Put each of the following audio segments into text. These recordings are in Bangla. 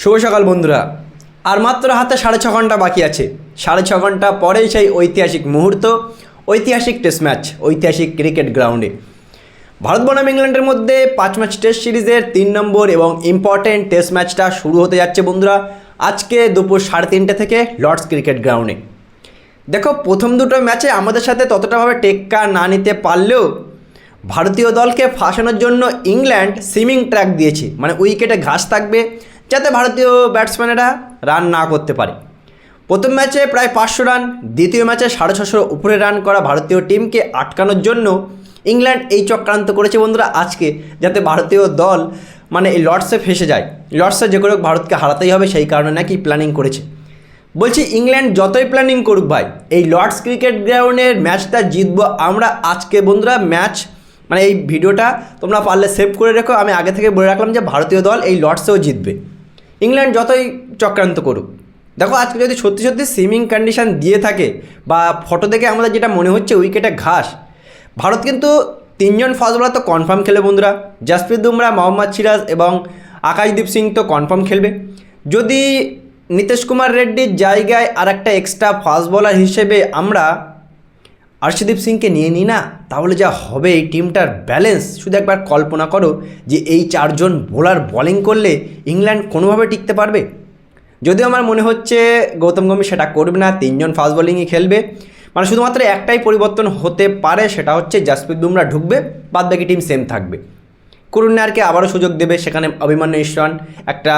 শুভ সকাল বন্ধুরা। আর মাত্র হাতে সাড়ে ছ ঘণ্টা বাকি আছে। সাড়ে ছ ঘণ্টা পরেই সেই ঐতিহাসিক মুহূর্ত, ঐতিহাসিক টেস্ট ম্যাচ, ঐতিহাসিক ক্রিকেট গ্রাউন্ডে। ভারত বনাম ইংল্যান্ডের মধ্যে পাঁচ ম্যাচ টেস্ট সিরিজের তিন নম্বর এবং ইম্পর্টেন্ট টেস্ট ম্যাচটা শুরু হতে যাচ্ছে বন্ধুরা, আজকে দুপুর সাড়ে তিনটে থেকে লর্ডস ক্রিকেট গ্রাউন্ডে দেখো, প্রথম দুটো ম্যাচে আমাদের সাথে ততটাভাবে টেক্কা না নিতে পারলেও ভারতীয় দলকে ফাঁসানোর জন্য ইংল্যান্ড সিমিং ট্র্যাক দিয়েছে। মানে উইকেটে ঘাস থাকবে যাতে ভারতীয় ব্যাটসম্যানেরা রান না করতে পারে। প্রথম ম্যাচে প্রায় পাঁচশো রান দ্বিতীয় ম্যাচে সাড়ে ছশোর উপরে রান করা ভারতীয় টিমকে আটকানোর জন্য ইংল্যান্ড এই চক্রান্ত করেছে বন্ধুরা আজকে, যাতে ভারতীয় দল মানে এই লর্ডসে ফেসে যায়। লর্ডসে যে করে ভারতকে হারাতেই হবে, সেই কারণে নাকি প্ল্যানিং করেছে। বলছি ইংল্যান্ড যতই প্ল্যানিং করুক ভাই, এই লর্ডস ক্রিকেট গ্রাউন্ডের ম্যাচটা জিতবো আমরা আজকে বন্ধুরা। ম্যাচ মানে এই ভিডিওটা তোমরা পারলে সেভ করে রেখো। আমি আগে থেকে বলে রাখলাম যে ভারতীয় দল এই লর্ডসেও জিতবে। ইংল্যান্ড যতই চক্রান্ত করুক। দেখো, আজকে যদি সত্যি সত্যি সুইমিং কন্ডিশন দিয়ে থাকে বা ফটো দেখে আমাদের যেটা মনে হচ্ছে উইকেটে ঘাস, ভারত কিন্তু তিনজন ফাস্ট বোলার তো কনফার্ম খেলে বন্ধুরা। জাসপ্রীত বুমরা মোহাম্মদ সিরাজ এবং আকাশদীপ সিং তো কনফার্ম খেলবে। যদি নীতিশ কুমার রেড্ডির জায়গায় আর একটা এক্সট্রা ফাস্ট বোলার হিসেবে আমরা আর্শদীপ সিংকে নিয়ে নিই না? তাহলে যা হবে এই টিমটার ব্যালেন্স শুধু একবার কল্পনা করো যে এই চারজন বোলার বোলিং করলে ইংল্যান্ড কোনোভাবে টিকতে পারবে? যদিও আমার মনে হচ্ছে গৌতম গম্ভীর সেটা করবে না, তিনজন ফাস্ট বোলিংই খেলবে। মানে শুধুমাত্র একটাই পরিবর্তন হতে পারে, সেটা হচ্ছে জাসপ্রীত বুমরা ঢুকবে বাদ বাকি টিম সেম থাকবে। করুণ নায়ারকে আবারও সুযোগ দেবে সেখানে অভিমান্য ইশরান একটা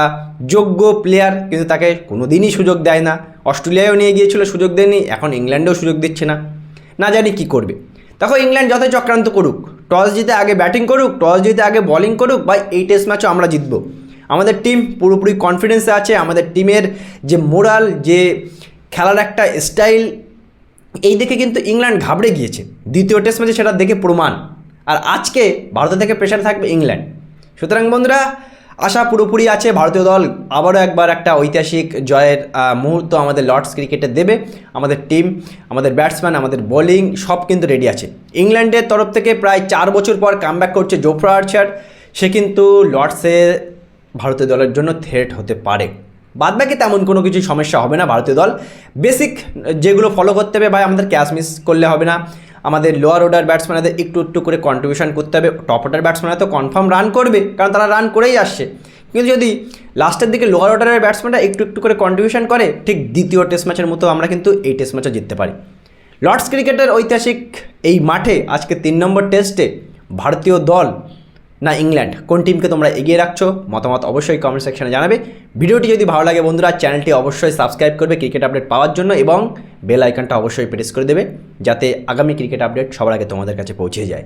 যোগ্য প্লেয়ার কিন্তু তাকে কোনো দিনই সুযোগ দেয় না। অস্ট্রেলিয়ায়ও নিয়ে গিয়েছিল সুযোগ দেয়নি, এখন ইংল্যান্ডেও সুযোগ দিচ্ছে না। না জানি কি করবে। দেখো ইংল্যান্ড যতই চক্রান্ত করুক, টস জিতে আগে ব্যাটিং করুক, টস জিতে আগে বলিং করুক বা এই টেস্ট ম্যাচও আমরা জিতবো। আমাদের টিম পুরোপুরি কনফিডেন্সে আছে, আমাদের টিমের যে মোরাল যে খেলার একটা স্টাইল এই দেখে কিন্তু ইংল্যান্ড ঘাবড়ে গিয়েছে। দ্বিতীয় টেস্ট ম্যাচে সেটা দেখে প্রমাণ। আর আজকে ভারতের থেকে প্রেশার থাকবে ইংল্যান্ড। সুতরাং বন্ধুরা আশা পুরোপুরি আছে, ভারতীয় দল আবারও একবার একটা ঐতিহাসিক জয়ের মুহূর্ত আমাদের লর্ডস ক্রিকেটে দেবে। আমাদের টিম, আমাদের ব্যাটসম্যান, আমাদের বোলিং, সব কিন্তু রেডি আছে। ইংল্যান্ডের তরফ থেকে প্রায় চার বছর পর কামব্যাক করছে জোফ্রা আর্চার। সে কিন্তু লর্ডসে ভারতীয় দলের জন্য থ্রেট হতে পারে। বাদবাকি তেমন কোনো কিছু সমস্যা হবে না ভারতীয় দল। বেসিক যেগুলো ফলো করতে হবে, ভাই, আমাদের ক্যাচ মিস করলে হবে না। আমাদের লোয়ার অর্ডার ব্যাটসম্যানদের একটু একটু করে কন্ট্রিবিউশন করতে হবে। টপ অর্ডার ব্যাটসম্যানরা তো কনফার্ম রান করবে, কারণ তারা রান করেই আসছে। কিন্তু যদি লাস্টের দিকে লোয়ার অর্ডারের ব্যাটসম্যানরা একটু একটু করে কন্ট্রিবিউশন করে, ঠিক দ্বিতীয় টেস্ট ম্যাচের মতো আমরা কিন্তু এই টেস্ট ম্যাচও জিততে পারি। লর্ডস ক্রিকেটের ঐতিহাসিক এই মাঠে, আজকে তিন নম্বর টেস্টে ভারতীয় দল না ইংল্যান্ড। কোন টিমকে তোমরা এগিয়ে রাখছো? মতামত অবশ্যই কমেন্ট সেকশনে জানাবে। ভিডিওটি যদি ভালো লাগে বন্ধুরা চ্যানেলটি অবশ্যই সাবস্ক্রাইব করবে ক্রিকেট আপডেট পাওয়ার জন্য এবং বেল আইকনটা অবশ্যই প্রেস করে দেবে, যাতে আগামী ক্রিকেট আপডেট সবার আগে তোমাদের কাছে পৌঁছে যায়।